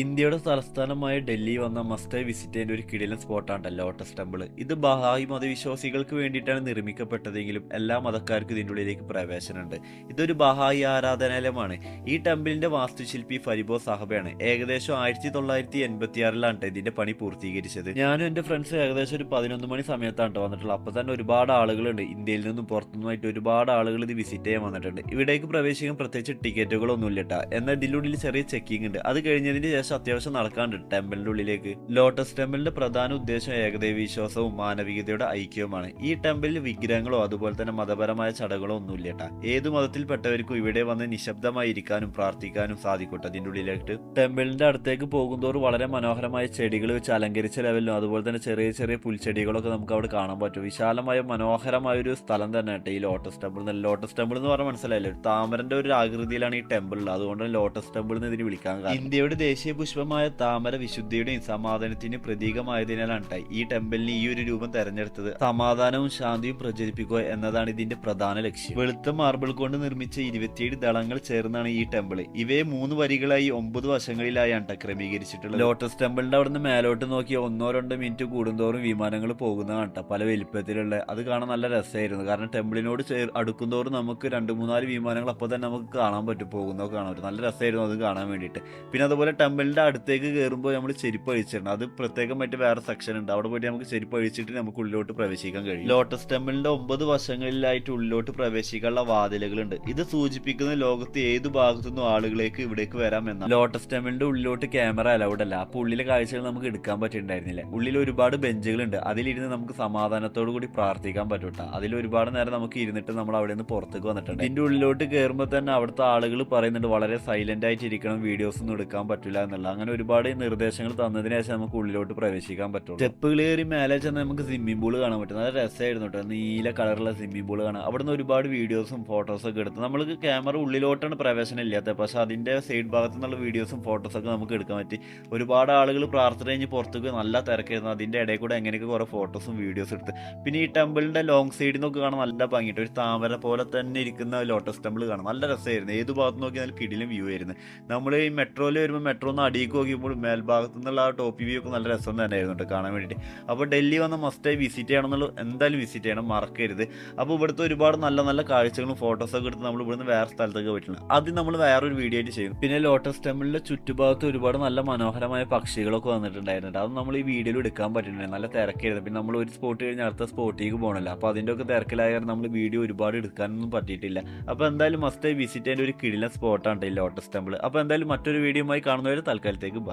ഇന്ത്യയുടെ തലസ്ഥാനമായ ഡൽഹി വന്ന മസ്റ്റേ വിസിറ്റ് ചെയ്യേണ്ട ഒരു കിടിലൻ സ്പോട്ടാണ് ലോട്ടസ് ടെമ്പിൾ ഇത് ബഹായി മതവിശ്വാസികൾക്ക് വേണ്ടിയിട്ടാണ് നിർമ്മിക്കപ്പെട്ടതെങ്കിലും എല്ലാ മതക്കാർക്കും ഇതിന്റെ ഉള്ളിലേക്ക് പ്രവേശനമുണ്ട്. ഇതൊരു ബഹായി ആരാധനാലയമാണ്. ഈ ടെമ്പിളിന്റെ വാസ്തുശില്പി ഫരിബോ സാഹബയാണ് ഏകദേശം ആയിരത്തി തൊള്ളായിരത്തി എൺപത്തി ആറിലാണ് ഇതിന്റെ പണി പൂർത്തീകരിച്ചത്. ഞാനും എന്റെ ഫ്രണ്ട്സ് ഏകദേശം ഒരു പതിനൊന്ന് മണി സമയത്താണ് ട്ടോ വന്നിട്ടുള്ളത്. അപ്പൊ തന്നെ ഒരുപാട് ആളുകളുണ്ട്. ഇന്ത്യയിൽ നിന്നും പുറത്തുനിന്നുമായിട്ട് ഒരുപാട് ആളുകൾ ഇത് വിസിറ്റ് ചെയ്യാൻ വന്നിട്ടുണ്ട്. ഇവിടേക്ക് പ്രവേശിക്കാൻ പ്രത്യേകിച്ച് ടിക്കറ്റുകളൊന്നും ഇല്ല എന്നാൽ ഇതിന്റെ ചെറിയ ചെക്കിംഗ് ഉണ്ട്. അത് കഴിഞ്ഞതിന് ശേഷം അത്യാവശ്യം നടക്കാണ്ട് ടെമ്പിളിന്റെ ഉള്ളിലേക്ക്. ലോട്ടസ് ടെമ്പിളിന്റെ പ്രധാന ഉദ്ദേശം ഏകദൈവ വിശ്വാസവും മാനവികതയുടെ ഐക്യവുമാണ്. ഈ ടെമ്പിളിൽ വിഗ്രഹങ്ങളോ അതുപോലെ തന്നെ മതപരമായ ചടങ്ങുകളോ ഒന്നുമില്ല ട്ടാ. ഏത് മതത്തിൽപ്പെട്ടവർക്കും ഇവിടെ വന്ന് നിശബ്ദമായി ഇരിക്കാനും പ്രാർത്ഥിക്കാനും സാധിക്കട്ടെ അതിന്റെ ഉള്ളിലേക്ക് ടെമ്പിളിന്റെ അടുത്തേക്ക് പോകുന്തോറും വളരെ മനോഹരമായ ചെടികൾ വെച്ച് അലങ്കരിച്ച ലെവലിലും അതുപോലെ തന്നെ ചെറിയ ചെറിയ പുൽച്ചെടികളൊക്കെ നമുക്ക് അവിടെ കാണാൻ പറ്റും. വിശാലമായ മനോഹരമായ ഒരു സ്ഥലം തന്നെ കേട്ടോ ഈ ലോട്ടസ് ടെമ്പിൾ എന്ന് ലോട്ടസ് ടെമ്പിൾ എന്ന് പറഞ്ഞാൽ മനസ്സിലായില്ലേ? താമരന്റെ ഒരു ആകൃതിയിലാണ് ഈ ടെമ്പിൾ ഉള്ളത് അതുകൊണ്ട് ലോട്ടസ് ടെമ്പിൾ എന്ന് ഇതിന് വിളിക്കാൻ ഇന്ത്യയുടെ ദേശീയ പുഷ്പമായ താമര വിശുദ്ധിയുടെയും സമാധാനത്തിന്റെയും പ്രതീകമായതിനാലാണ് ഈ ടെമ്പിളിന് ഈ ഒരു രൂപം തെരഞ്ഞെടുത്തത്. സമാധാനവും ശാന്തിയും പ്രചരിപ്പിക്കുക എന്നതാണ് ഇതിന്റെ പ്രധാന ലക്ഷ്യം. വെളുത്ത മാർബിൾ കൊണ്ട് നിർമ്മിച്ച ഇരുപത്തിയേഴ് ദളങ്ങൾ ചേർന്നാണ് ഈ ടെമ്പിൾ ഇവയെ മൂന്ന് വരികളായി ഒമ്പത് വശങ്ങളിലായാണ് ട്ടോ ക്രമീകരിച്ചിട്ടുള്ളത്. ലോട്ടസ് ടെമ്പിളിന്റെ അവിടുന്ന് മേലോട്ട് നോക്കി ഒന്നോ രണ്ടോ മിനിറ്റ് കൂടുന്തോറും വിമാനങ്ങൾ പോകുന്നതാണ് പല വലിപ്പത്തിലുള്ള അത് കാണാൻ നല്ല രസമായിരുന്നു. കാരണം ടെമ്പിളിനോട് അടുക്കുന്തോറും നമുക്ക് രണ്ട് മൂന്നാൽ വിമാനങ്ങൾ അപ്പോൾ തന്നെ നമുക്ക് കാണാൻ പറ്റും. പോകുന്നതൊക്കെ കാണാൻ പറ്റും. നല്ല രസമായിരുന്നു അത് കാണാൻ വേണ്ടിയിട്ട്. പിന്നെ അതുപോലെ ടെമ്പിളിന്റെ അടുത്തേക്ക് കയറുമ്പോൾ നമ്മൾ ചെരുപ്പ് അഴിച്ചിട്ടുണ്ട് അത് പ്രത്യേകമായിട്ട് വേറെ സെക്ഷൻ ഉണ്ട്. അവിടെ പോയിട്ട് നമുക്ക് ചെരുപ്പ് അഴിച്ചിട്ട് നമുക്ക് ഉള്ളിലോട്ട് പ്രവേശിക്കാൻ കഴിയും. ലോട്ടസ് ടെമ്പിളിന്റെ ഒമ്പത് വശങ്ങളിലായിട്ട് ഉള്ളിലോട്ട് പ്രവേശിക്കാനുള്ള വാതിലുകളുണ്ട്. ഇത് സൂചിപ്പിക്കുന്ന ലോകത്ത് ഏത് ഭാഗത്തുനിന്നും ആളുകളേക്ക് ഇവിടേക്ക് വരാം എന്നാണ്. ലോട്ടസ് ടെമ്പിളിന്റെ ഉള്ളിലോട്ട് ക്യാമറ അലൗഡ് അല്ല. അപ്പൊ ഉള്ളിലെ കാഴ്ചകൾ നമുക്ക് എടുക്കാൻ പറ്റിയിട്ടുണ്ടായിരുന്നില്ല. ഉള്ളിൽ ഒരുപാട് ബെഞ്ചുകളുണ്ട്. അതിലിരുന്ന് നമുക്ക് സമാധാനത്തോടു കൂടി പ്രാർത്ഥിക്കാൻ പറ്റൂട്ട അതിൽ ഒരുപാട് നേരം നമുക്ക് ഇരുന്നിട്ട് നമ്മൾ അവിടെ നിന്ന് പുറത്തേക്ക് വന്നിട്ടുണ്ട് ഇതിന്റെ ഉള്ളിലോട്ട് കയറുമ്പോൾ തന്നെ അവിടുത്തെ ആളുകൾ പറയുന്നുണ്ട് വളരെ സൈലന്റ് ആയിട്ട് ഇരിക്കണം വീഡിയോസ് ഒന്നും എടുക്കാൻ പറ്റില്ല എന്നുള്ള അങ്ങനെ ഒരുപാട് നിർദ്ദേശങ്ങൾ തന്നതിന് ശേഷം നമുക്ക് ഉള്ളിലോട്ട് പ്രവേശിക്കാൻ പറ്റും സ്റ്റെപ്പ് കയറി മേലെ ചെന്ന് നമുക്ക് സ്വിമ്മിംഗ് പൂൾ കാണാൻ പറ്റും. നല്ല രസമായിരുന്നു കേട്ടോ. നീല കളറുള്ള സ്വിമ്മിംഗ് പൂൾ കാണാം അവിടുന്ന് ഒരുപാട് വീഡിയോസും ഫോട്ടോസും ഒക്കെ എടുത്ത് നമ്മൾക്ക് ക്യാമറ ഉള്ളിലോട്ടാണ് പ്രവേശനം ഇല്ലാത്തത്. പക്ഷെ അതിന്റെ സൈഡ് ഭാഗത്തു നിന്നുള്ള വീഡിയോസും ഫോട്ടോസൊക്കെ നമുക്ക് എടുക്കാൻ പറ്റി. ഒരുപാട് ആളുകൾ പ്രാർത്ഥന കഴിഞ്ഞ് പുറത്തേക്ക് നല്ല തിരക്കായിരുന്നു. അതിന്റെ ഇടയിൽ കൂടെ എങ്ങനെയൊക്കെ കുറെ ഫോട്ടോസും വീഡിയോസും എടുത്ത്. പിന്നെ ഈ ടെമ്പിളിന്റെ ലോങ് സൈഡിൽ നിന്നൊക്കെ കാണാൻ നല്ല ഭംഗിയിട്ട് ഒരു താമര പോലെ തന്നെ ഇരിക്കുന്ന ലോട്ടസ് ടെമ്പിൾ കാണാം നല്ല രസമായിരുന്നു. ഏത് ഭാഗത്ത് നോക്കിയാൽ കിടിലും വ്യൂ ആയിരുന്നു. നമ്മൾ ഈ മെട്രോയിൽ വരുമ്പോൾ മെട്രോ ഒന്ന് അടിയിലേക്ക് നോക്കിയപ്പോൾ മേൽഭാഗത്തു നിന്നുള്ള ആ ടോപ്പ് വ്യൂ ഒക്കെ നല്ല രസം തന്നെ ആയിരുന്നുണ്ട് കാണാൻ വേണ്ടിയിട്ട്. അപ്പോൾ ഡൽഹി വന്ന മസ്റ്റ് മസ്റ്റായി വിസിറ്റ് ചെയ്യണം എന്നുള്ള എന്തായാലും വിസിറ്റ് ചെയ്യണം മറക്കരുത്. അപ്പോൾ ഇവിടുത്തെ ഒരുപാട് നല്ല നല്ല കാഴ്ചകളും ഫോട്ടോസൊക്കെ എടുത്ത് നമ്മൾ ഇവിടുന്ന് വേറെ സ്ഥലത്തൊക്കെ പോയിട്ടുണ്ട്. അത് നമ്മൾ വേറൊരു വീഡിയോ ആയിട്ട് ചെയ്യും. പിന്നെ ലോട്ടസ് ടെമ്പിളിന്റെ ചുറ്റുഭാഗത്ത് ഒരുപാട് നല്ല മനോഹരമായ പക്ഷികളൊക്കെ വന്നിട്ടുണ്ടായിരുന്നുണ്ട് അത് നമ്മൾ ഈ വീഡിയോയിൽ എടുക്കാൻ പറ്റുന്നുണ്ട് നല്ല തിരക്കായിരുന്നു. പിന്നെ നമ്മൾ ഒരു സ്പോട്ട് കഴിഞ്ഞ് അടുത്ത സ്പോട്ടിലേക്ക് പോകണല്ലോ അപ്പോൾ അതിന്റെ ഒക്കെ തിരക്കിലായ കാരണം നമ്മൾ വീഡിയോ ഒരുപാട് എടുക്കാനൊന്നും പറ്റിയിട്ടില്ല. അപ്പോൾ എന്തായാലും മസ്റ്റ് വിസിറ്റ് ചെയ്യേണ്ട ഒരു കിടിലൻ സ്പോട്ടാണ് ഈ ലോട്ടസ് ടെമ്പിൾ അപ്പോൾ എന്തായാലും മറ്റൊരു വീഡിയോ ആയി കാണുന്നവരെ തൽക്കാലത്തേക്ക്.